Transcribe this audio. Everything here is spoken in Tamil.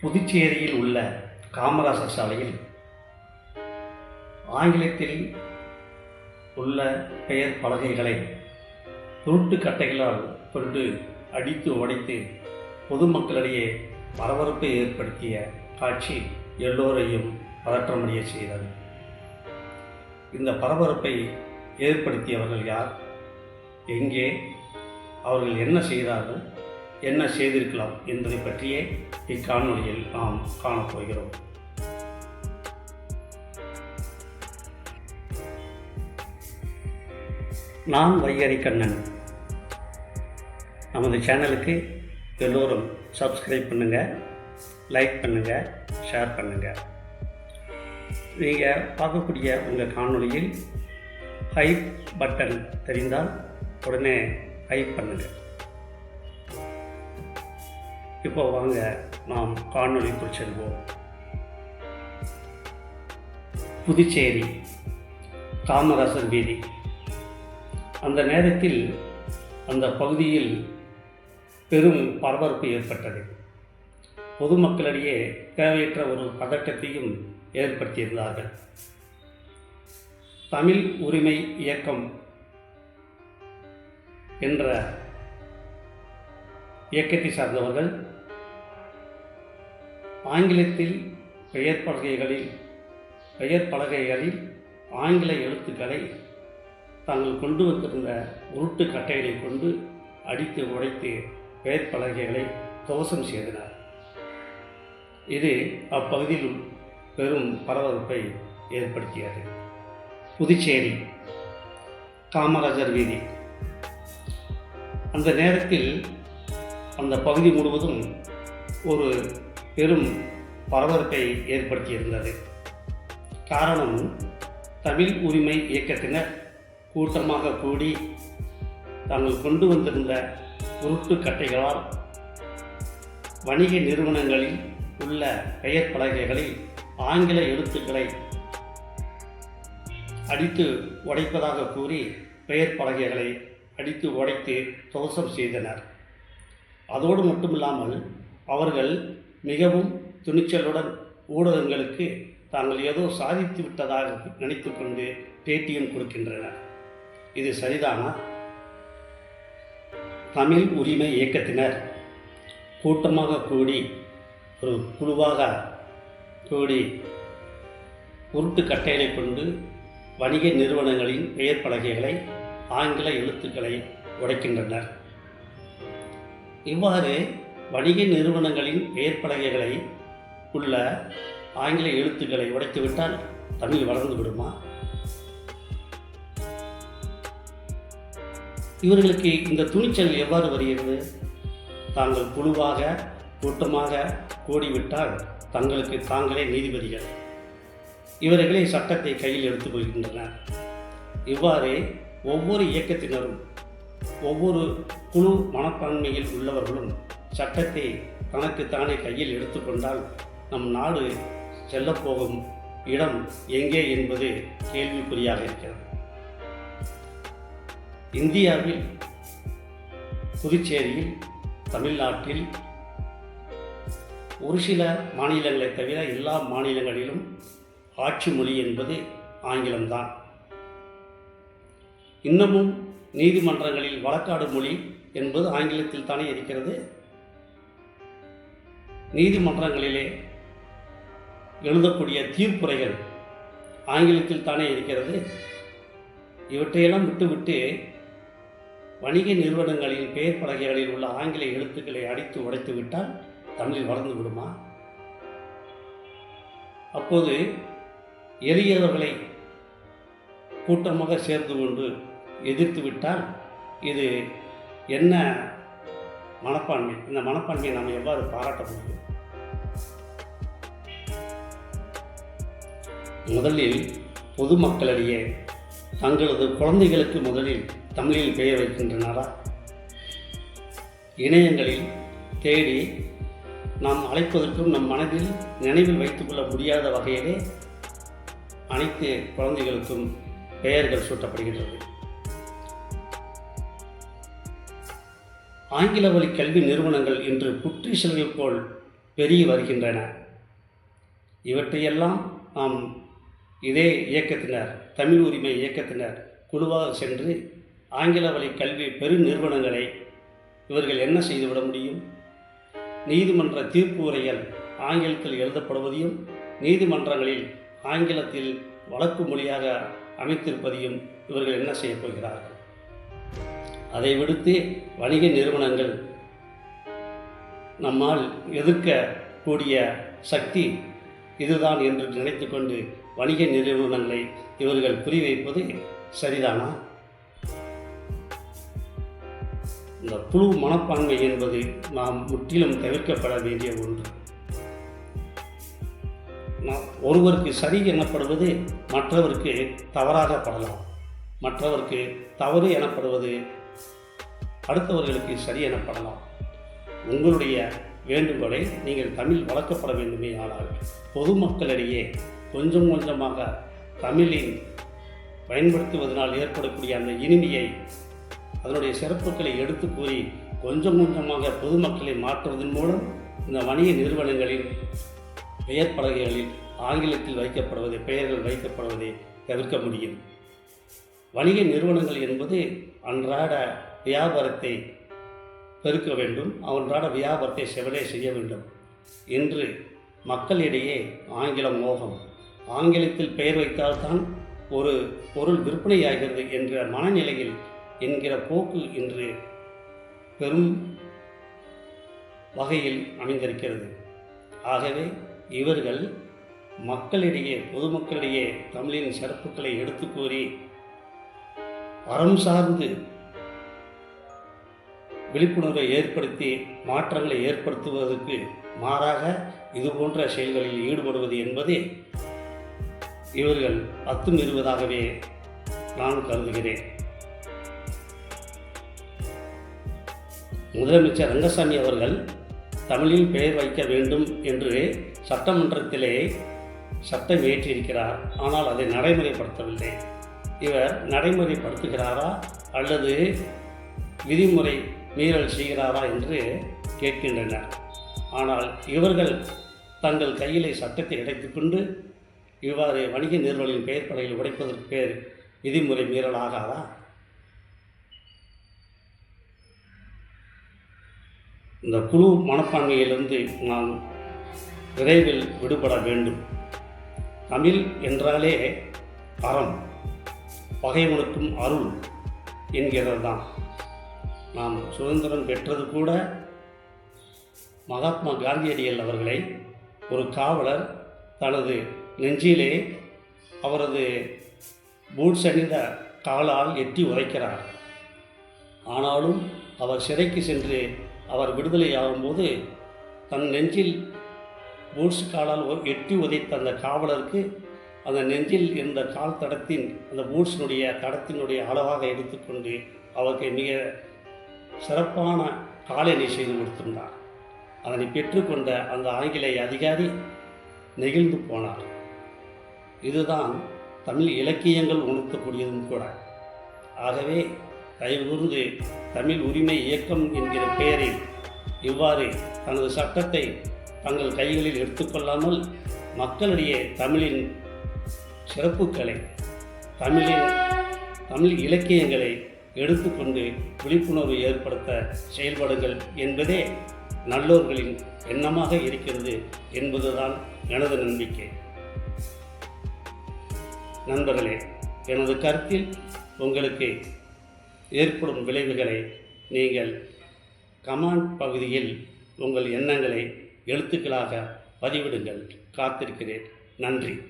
புதுச்சேரியில் உள்ள காமராசர் சாலையில் ஆங்கிலத்தில் உள்ள பெயர் பலகைகளை துருட்டு கட்டைகளால் கொண்டு அடித்து உடைத்து பொதுமக்களிடையே பரபரப்பை ஏற்படுத்திய காட்சி எல்லோரையும் பதற்றமடைய செய்தது. இந்த பரபரப்பை ஏற்படுத்தியவர்கள் யார்? எங்கே? அவர்கள் என்ன செய்தார்கள்? என்ன செய்திருக்கலாம் என்பதை பற்றியே இக்காணொலியில் நாம் காணப்போகிறோம். நான் வைகரி கண்ணன். நமது சேனலுக்கு எல்லோரும் சப்ஸ்கிரைப் பண்ணுங்கள் லைக் பண்ணுங்கள் ஷேர் பண்ணுங்கள் நீங்கள் பார்க்கக்கூடிய உங்கள் காணொளியில் ஹைப் பட்டன் தெரிந்தால் உடனே ஹைப் பண்ணுங்கள் இப்போ வாங்க நாம் காணொலிக்குள் செல்வோம். புதுச்சேரி காமராசர் வீதி. அந்த நேரத்தில் அந்த பகுதியில் பெரும் பரபரப்பு ஏற்பட்டது. பொதுமக்களிடையே தேவையற்ற ஒரு பதட்டத்தையும் ஏற்படுத்தியிருந்தார்கள். தமிழ் உரிமை இயக்கம் என்ற இயக்கத்தை சார்ந்தவர்கள் ஆங்கிலத்தில் பெயர் பலகைகளில் பெயர் பலகைகளில் ஆங்கில எழுத்துக்களை தாங்கள் கொண்டு வந்திருந்த உருட்டு கட்டைகளை கொண்டு அடித்து உடைத்து பெயர் பலகைகளை துவசம் செய்தனர். இது அப்பகுதியில் பெரும் பரபரப்பை ஏற்படுத்தியது. புதுச்சேரி காமராஜர் வீதி. அந்த நேரத்தில் அந்த பகுதி முழுவதும் ஒரு பெரும் பரபரப்பை ஏற்படுத்தியிருந்தது. காரணம் தமிழ் உரிமை இயக்கத்தினர் கூட்டமாக கூடி தாங்கள் கொண்டு வந்திருந்த உருட்டு கட்டைகளால் வணிக நிறுவனங்களில் உள்ள பெயர் பலகைகளில் ஆங்கில எழுத்துக்களை அடித்து உடைப்பதாக கூறி பெயர் பலகைகளை அடித்து உடைத்து துவசம் செய்தனர். அதோடு மட்டுமில்லாமல் அவர்கள் மிகவும் துணிச்சலுடன் ஊடகங்களுக்கு தாங்கள் ஏதோ சாதித்து விட்டதாக நினைத்து கொண்டு பேட்டியும் கொடுக்கின்றனர். இது சரிதானா? தமிழ் உரிமை இயக்கத்தினர் கூட்டமாக கூடி ஒரு குழுவாக கூடி உருட்டு கட்டைகளை கொண்டு வணிக நிறுவனங்களின் பெயர் பலகைகளை ஆங்கில எழுத்துக்களை உடைக்கின்றனர். இவ்வாறு வணிக நிறுவனங்களின் பெயர் பலகைகளை உள்ள ஆங்கில எழுத்துக்களை உடைத்துவிட்டால் தமிழ் வளர்ந்து விடுமா? இவர்களுக்கு இந்த துணிச்சல் எவ்வாறு வருகிறது? தாங்கள் குழுவாக கூட்டமாக கூடிவிட்டால் தங்களுக்கு தாங்களே நீதிபதிகள். இவர்களே சட்டத்தை கையில் எடுத்துக்கொள்கின்றனர் இவ்வாறு ஒவ்வொரு இயக்கத்தினரும் ஒவ்வொரு குழு மனப்பான்மையில் உள்ளவர்களும் சட்டத்தை தனக்குத்தானே கையில் எடுத்துக்கொண்டால் நம் நாடு செல்லப்போகும் இடம் எங்கே என்பது கேள்விக்குறியாக இருக்கிறது. இந்தியாவில் புதுச்சேரியில் தமிழ்நாட்டில் ஒரு சில மாநிலங்களை தவிர எல்லா மாநிலங்களிலும் ஆட்சி மொழி என்பது ஆங்கிலம்தான். இன்னமும் நீதிமன்றங்களில் வழக்காடு மொழி என்பது ஆங்கிலத்தில் தானே இருக்கிறது. நீதிமன்றங்களிலே எழுதக்கூடிய தீர்ப்புரைகள் ஆங்கிலத்தில் தானே இருக்கிறது. இவற்றையெல்லாம் விட்டுவிட்டு வணிக நிறுவனங்களின் பெயர் பலகைகளில் உள்ள ஆங்கில எழுத்துக்களை அடித்து உடைத்து விட்டால் தமிழில் வளர்ந்து விடுமா? அப்போது எளியவர்களை கூட்டமாக சேர்ந்து கொண்டு எதிர்த்து விட்டால் இது என்ன மனப்பான்மை? இந்த மனப்பான்மையை நாம் எவ்வாறு பாராட்ட முடியும்? முதலில் பொதுமக்களிடையே தங்களது குழந்தைகளுக்கு முதலில் தமிழில் பெயர் வைக்கின்றனரா? இணையங்களில் தேடி நாம் அழைப்பதற்கும் நம் மனதில் நினைவில் வைத்துக்கொள்ள முடியாத வகையிலே அனைத்து குழந்தைகளுக்கும் பெயர்கள் சூட்டப்படுகின்றது. ஆங்கில வழி கல்வி நிறுவனங்கள் இன்று புற்றீசல்கள் போல் பெருகி வருகின்றன. இவற்றையெல்லாம் நாம் இதே இயக்கத்தினர் தமிழ் உரிமை இயக்கத்தினர் குழுவாக சென்று ஆங்கில வழி கல்வி பெரு நிறுவனங்களை இவர்கள் என்ன செய்துவிட முடியும்? நீதிமன்ற தீர்ப்பு உரைகள் ஆங்கிலத்தில் எழுதப்படுவதையும் நீதிமன்றங்களில் ஆங்கிலத்தில் வழக்கு மொழியாக அமைத்திருப்பதையும் இவர்கள் என்ன செய்யப் போகிறார்கள்? அதை விடுத்து வணிக நிறுவனங்கள் நம்மால் எதிர்க்கக்கூடிய சக்தி இதுதான் என்று நினைத்துக்கொண்டு வணிக நிறுவனங்களை இவர்கள் குறிவைப்பது சரிதானா? இந்த புழு மனப்பான்மை என்பது நாம் முற்றிலும் தவிர்க்கப்பட வேண்டிய ஒன்று. ஒருவருக்கு சரி எனப்படுவது மற்றவருக்கு தவறாக படலாம். மற்றவருக்கு தவறு எனப்படுவது அடுத்தவர்களுக்கு சரி எனப்படலாம். உங்களுடைய வேண்டுகோளை நீங்கள் தமிழ் வளர்க்கப்பட வேண்டுமே ஆனால் பொதுமக்களிடையே கொஞ்சம் கொஞ்சமாக தமிழின் பயன்படுத்துவதனால் ஏற்படக்கூடிய அந்த இனிமையை அதனுடைய சிறப்புகளை எடுத்து கூறி கொஞ்சம் கொஞ்சமாக பொதுமக்களை மாற்றுவதன் மூலம் இந்த வணிக நிறுவனங்களின் பெயர் பலகைகளில் ஆங்கிலத்தில் வைக்கப்படுவதை பெயர்கள் வைக்கப்படுவதை தவிர்க்க முடியும். வணிக நிறுவனங்கள் என்பது அன்றாட வியாபாரத்தை பெருக்க வேண்டும். அன்றாட வியாபாரத்தை செவலே செய்ய வேண்டும். என்று மக்களிடையே ஆங்கிலம் மோகம். ஆங்கிலத்தில் பெயர் வைத்தால்தான் ஒரு பொருள் விற்பனையாகிறது என்ற மனநிலையில் என்கிற போக்கு இன்று பெரும் வகையில் அமைந்திருக்கிறது. ஆகவே இவர்கள் மக்களிடையே பொதுமக்களிடையே தமிழின் சிறப்புகளை எடுத்து கூறி அறம் சார்ந்து விழிப்புணர்வை ஏற்படுத்தி மாற்றங்களை ஏற்படுத்துவதற்கு மாறாக இது போன்ற செயல்களில் ஈடுபடுவது என்பதே இவர்கள் அத்துமீறுவதாகவே நான் கருதுகிறேன். முதலமைச்சர் ரங்கசாமி அவர்கள் தமிழில் பெயர் வைக்க வேண்டும் என்று சட்டமன்றத்திலே சட்டம் இயற்றியிருக்கிறார். ஆனால் அதை நடைமுறைப்படுத்தவில்லை. இவர் நடைமுறைப்படுத்துகிறாரா அல்லது விதிமுறை மீறல் செய்கிறாரா என்று கேட்கின்றனர். ஆனால் இவர்கள் தங்கள் கையிலே சட்டத்தை அடைத்துக்கொண்டு இவ்வாறு வணிக நிறுவனங்களின் பெயர் படையில் உடைப்பதற்கு பேர் விதிமுறை மீறலாகாதா? இந்த குழு மனப்பான்மையிலிருந்து நாம் விரைவில் விடுபட வேண்டும். தமிழ் என்றாலே அறம் பகைவனுக்கும் அருள் என்கிறது தான் நாம் சுதந்திரம் பெற்றது கூட மகாத்மா காந்தியடிகள் அவர்களை ஒரு காவலர் தனது நெஞ்சிலே அவரது பூட்ஸ் அணிந்த காலால் எட்டி உதைக்கிறார். ஆனாலும் அவர் சிறைக்கு சென்று அவர் விடுதலை ஆகும்போது தன் நெஞ்சில் பூட்ஸ் காலால் எட்டி உதைத்த அந்த காவலருக்கு அந்த நெஞ்சில் இருந்த கால் தடத்தின் அந்த பூட்ஸினுடைய தடத்தினுடைய அளவாக எடுத்துக்கொண்டு அவருக்கு மிக சிறப்பான காலணி செய்து கொடுத்திருந்தார். அதனை பெற்றுக்கொண்ட அந்த ஆங்கிலேய அதிகாரி நெகிழ்ந்து போனார். இதுதான் தமிழ் இலக்கியங்கள் உணர்த்தக்கூடியதும் கூட. ஆகவே தயவுகூர்ந்து தமிழ் உரிமை இயக்கம் என்கிற பெயரில் இவ்வாறு தனது சட்டத்தை தங்கள் கைகளில் எடுத்துக்கொள்ளாமல் மக்களிடையே தமிழின் சிறப்புகளை தமிழின் தமிழ் இலக்கியங்களை எடுத்துக்கொண்டு விழிப்புணர்வு ஏற்படுத்த செயல்படுங்கள் என்பதே நல்லோர்களின் எண்ணமாக இருக்கிறது என்பதுதான் எனது நம்பிக்கை. நண்பர்களே எனது கருத்தில் உங்களுக்கு ஏற்படும் விளைவுகளை நீங்கள் கமாண்ட் பகுதியில் உங்கள் எண்ணங்களை எழுத்துக்களாக பதிவிடுங்கள். காத்திருக்கிறேன். நன்றி.